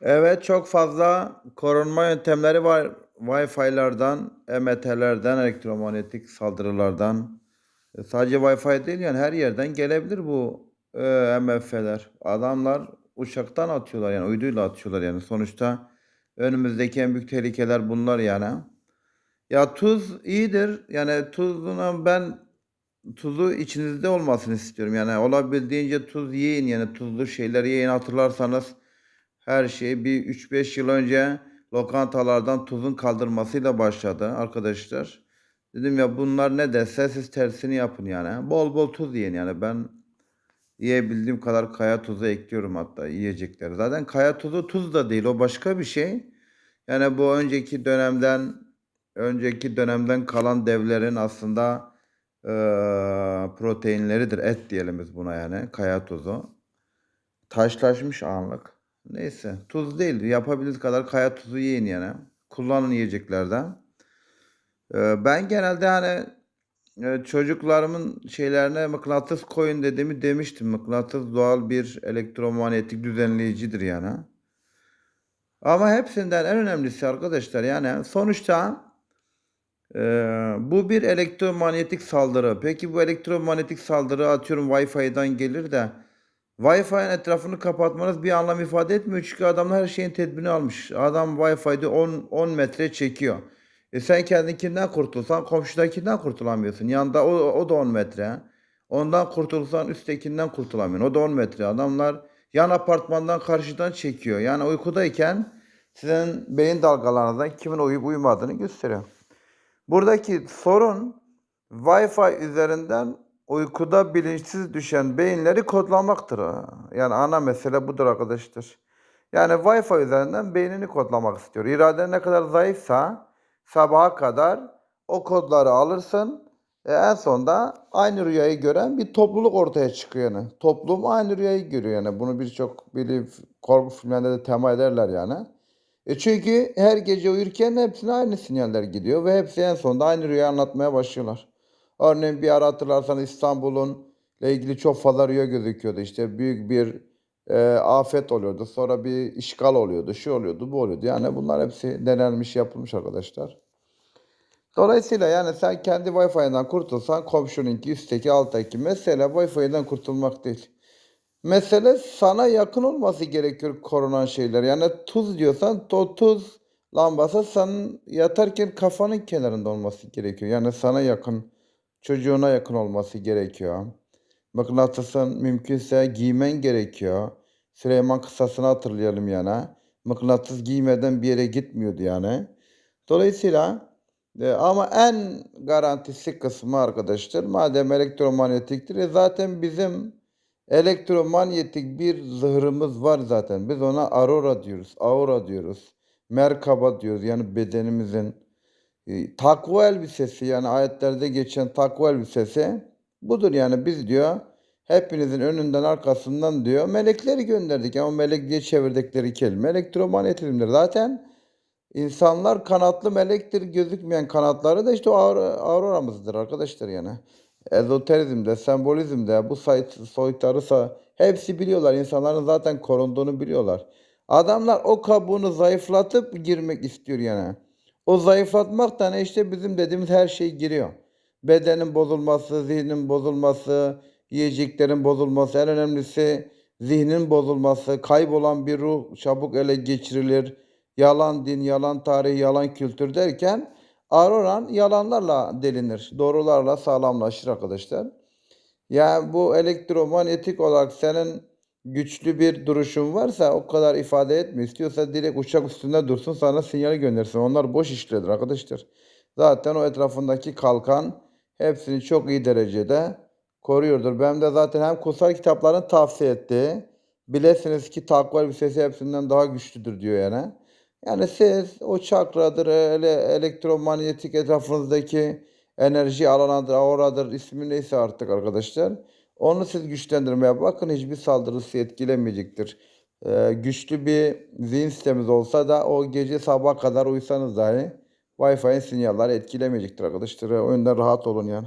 Evet, çok fazla korunma yöntemleri var. Wi-Fi'lardan, EMT'lerden, elektromanyetik saldırılardan. E, sadece Wi-Fi değil yani her yerden gelebilir bu e, MF'ler. Adamlar uçaktan atıyorlar yani uyduyla atıyorlar yani. Sonuçta önümüzdeki en büyük tehlikeler bunlar yani. Ya tuz iyidir. Yani tuzuna ben tuzu içinizde olmasını istiyorum. Yani olabildiğince tuz yiyin yani tuzlu şeyler yiyin. Hatırlarsanız her şey bir 3-5 yıl önce lokantalardan tuzun kaldırmasıyla başladı arkadaşlar. Dedim ya bunlar ne dese siz tersini yapın yani. Bol bol tuz yiyin yani ben yiyebildiğim kadar kaya tuzu ekliyorum hatta yiyecekler. Zaten kaya tuzu tuz da değil o başka bir şey. Yani bu önceki dönemden önceki dönemden kalan devlerin aslında eee, proteinleridir. Et diyelim biz buna yani kaya tuzu. Taşlaşmış anlık. Neyse tuz değil yapabildiğiniz kadar kaya tuzu yiyin yani. Kullanın yiyeceklerden. Eee, ben genelde hani e, çocuklarımın şeylerine mıknatıs koyun dediğimi demiştim. Mıknatıs doğal bir elektromanyetik düzenleyicidir yani. Ama hepsinden en önemlisi arkadaşlar yani sonuçta e, bu bir elektromanyetik saldırı. Peki bu elektromanyetik saldırı atıyorum Wi-Fi'den gelir de Wi-Fi'nin etrafını kapatmanız bir anlam ifade etmiyor. Çünkü adamlar her şeyin tedbirini almış. Adam Wi-Fi'de 10, 10 metre çekiyor. E sen kendinkinden kurtulsan komşudakinden kurtulamıyorsun. Yanında o, o da 10 metre. Ondan kurtulsan üsttekinden kurtulamıyorsun. O da 10 metre. Adamlar yan apartmandan karşıdan çekiyor. Yani uykudayken sizin beyin dalgalarınızdan kimin uyuyup uyumadığını gösteriyor. Buradaki sorun Wi-Fi üzerinden uykuda bilinçsiz düşen beyinleri kodlamaktır. Yani ana mesele budur arkadaşlar. Yani Wi-Fi üzerinden beynini kodlamak istiyor. İrade ne kadar zayıfsa sabaha kadar o kodları alırsın. E en sonunda aynı rüyayı gören bir topluluk ortaya çıkıyor yani. Toplum aynı rüyayı görüyor yani. Bunu birçok bilim korku filmlerinde de tema ederler yani. E çünkü her gece uyurken hepsine aynı sinyaller gidiyor ve hepsi en sonunda aynı rüya anlatmaya başlıyorlar. Örneğin bir ara hatırlarsanız İstanbul'un ile ilgili çok fazla rüya gözüküyordu. İşte büyük bir e, afet oluyordu. Sonra bir işgal oluyordu. Şu oluyordu, bu oluyordu. Yani bunlar hepsi denenmiş, yapılmış arkadaşlar. Dolayısıyla yani sen kendi Wi-Fi'den kurtulsan komşununki, üstteki, alttaki. Mesele Wi-Fi'den kurtulmak değil. Mesele sana yakın olması gerekiyor korunan şeyler. Yani tuz diyorsan o tuz lambası senin yatarken kafanın kenarında olması gerekiyor. Yani sana yakın, çocuğuna yakın olması gerekiyor. Mıknatısın mümkünse giymen gerekiyor. Süleyman kıssasını hatırlayalım yani. Mıknatıs giymeden bir yere gitmiyordu yani. Dolayısıyla e, ama en garantisi kısmı arkadaşlar madem elektromanyetiktir e zaten bizim elektromanyetik bir zırhımız var zaten. Biz ona aurora diyoruz, aura diyoruz. Merkaba diyoruz yani bedenimizin e, takva elbisesi yani ayetlerde geçen takva elbisesi budur yani biz diyor hepinizin önünden arkasından diyor melekleri gönderdik ama melek diye çevirdikleri kelime elektromanyetizmdir. Zaten insanlar kanatlı melektir gözükmeyen kanatları da işte o auroramızdır arkadaşlar yani. Ezoterizmde, sembolizmde bu soytarısa hepsi biliyorlar. İnsanların zaten korunduğunu biliyorlar. Adamlar o kabuğunu zayıflatıp girmek istiyor yani. O zayıflatmaktan işte bizim dediğimiz her şey giriyor. Bedenin bozulması, zihnin bozulması, yiyeceklerin bozulması, en önemlisi zihnin bozulması, kaybolan bir ruh çabuk ele geçirilir. Yalan din, yalan tarih, yalan kültür derken Aroran yalanlarla delinir. Doğrularla sağlamlaşır arkadaşlar. Yani bu elektromanyetik olarak senin güçlü bir duruşun varsa o kadar ifade etme. İstiyorsa direkt uçak üstünde dursun sana sinyali göndersin. Onlar boş işlerdir arkadaşlar. Zaten o etrafındaki kalkan hepsini çok iyi derecede koruyordur. Ben de zaten hem kutsal kitapların tavsiye ettiği bilesiniz ki takva elbisesi hepsinden daha güçlüdür diyor yani. Yani siz o çakradır, ele, elektromanyetik etrafınızdaki enerji alanıdır, auradır, ismi neyse artık arkadaşlar. Onu siz güçlendirmeye bakın hiçbir saldırısı etkilemeyecektir. Ee, güçlü bir zihin sisteminiz olsa da o gece sabah kadar uysanız dahi Wi-Fi'nin sinyalleri etkilemeyecektir arkadaşlar. O yüzden rahat olun yani.